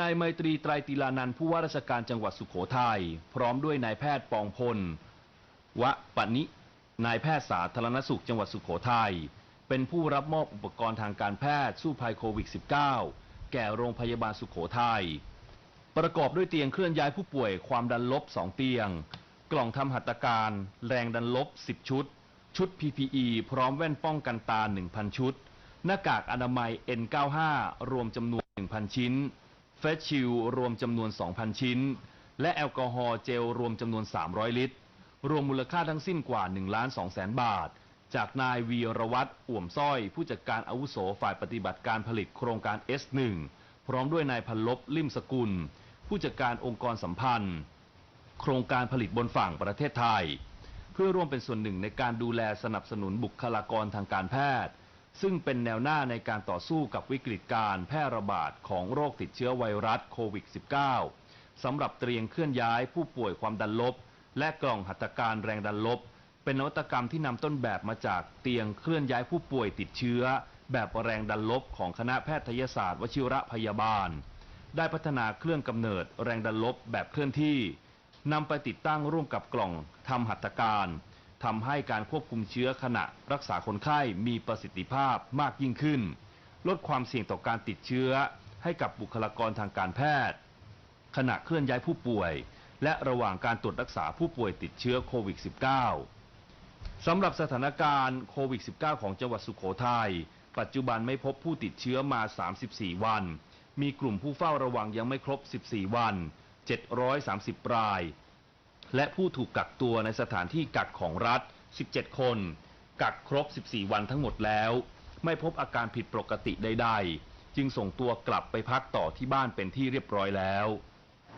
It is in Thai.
นายไมตรีไตรติลานันท์ผู้ว่าราชการจังหวัดสุขโขทัยพร้อมด้วยนายแพทย์ปองพล วะปนินายแพทย์สาธารณสุขจังหวัดสุขโขทัยเป็นผู้รับมอบอุปกรณ์ทางการแพทย์สู้ภัยโควิด -19 แก่โรงพยาบาลสุขโขทัยประกอบด้วยเตียงเคลื่อนย้ายผู้ป่วยความดันลบ 2 เตียง กล่องทำหัตถการ แรงดันลบ 10 ชุด ชุด PPE พร้อมแว่นป้องกันตา 1,000 ชุด หน้ากากอนามัย N95 รวมจำนวน 1,000 ชิ้น เฟสชิลรวมจำนวน 2,000 ชิ้น และแอลกอฮอล์เจลรวมจำนวน 300 ลิตร รวมมูลค่าทั้งสิ้นกว่า1ล้าน2แสนบาท จากนายวีรวัตรอ่วมสร้อย ผู้จัดการอาวุโสฝ่ายปฏิบัติการผลิตโครงการ S1 พร้อมด้วยนายพันลบลิมสกุล ผู้จัดการองค์กรสัมพันธ์ โครงการผลิตบนฝั่งประเทศไทย เพื่อร่วมเป็นส่วนหนึ่งในการดูแลสนับสนุนบุคลากรทางการแพทย์ ซึ่งเป็นแนวหน้าในการต่อสู้กับวิกฤตการแพร่ระบาดของโรคติดเชื้อไวรัสโควิด -19 สำหรับเตรียมเคลื่อนย้ายผู้ป่วยความดันลบ และกล่องหัตถการแรงดันลบ เป็นนวัตกรรมที่นำต้นแบบมาจากเตียงเคลื่อนย้ายผู้ป่วยติดเชื้อ แบบแรงดันลบของคณะแพทยศาสตร์วชิระพยาบาล ได้พัฒนาเครื่องกำเนิดแรงดันลบแบบเคลื่อนที่นำไปติดตั้งร่วมกับกล่องทำหัตถการ ทำให้การควบคุมเชื้อขณะรักษาคนไข้มีประสิทธิภาพมากยิ่งขึ้น ลดความเสี่ยงต่อการติดเชื้อ ให้กับบุคลากรทางการแพทย์ ขณะเคลื่อนย้ายผู้ป่วย และระหว่างการตรวจรักษาผู้ป่วยติดเชื้อโควิด -19 สำหรับสถานการณ์โควิด -19 ของจังหวัดสุขโขทัยปัจจุบันไม่พบผู้ติดเชื้อมา 34 วัน มีกลุ่มผู้เฝ้าระวังยังไม่ครบ 14 วัน 730 ราย และผู้ถูกกักตัวในสถานที่กักของรัฐ 17 คน กักครบ 14 วันทั้งหมดแล้ว ไม่พบอาการผิดปกติใดๆ จึงส่งตัวกลับไปพักต่อที่บ้านเป็นที่เรียบร้อยแล้ว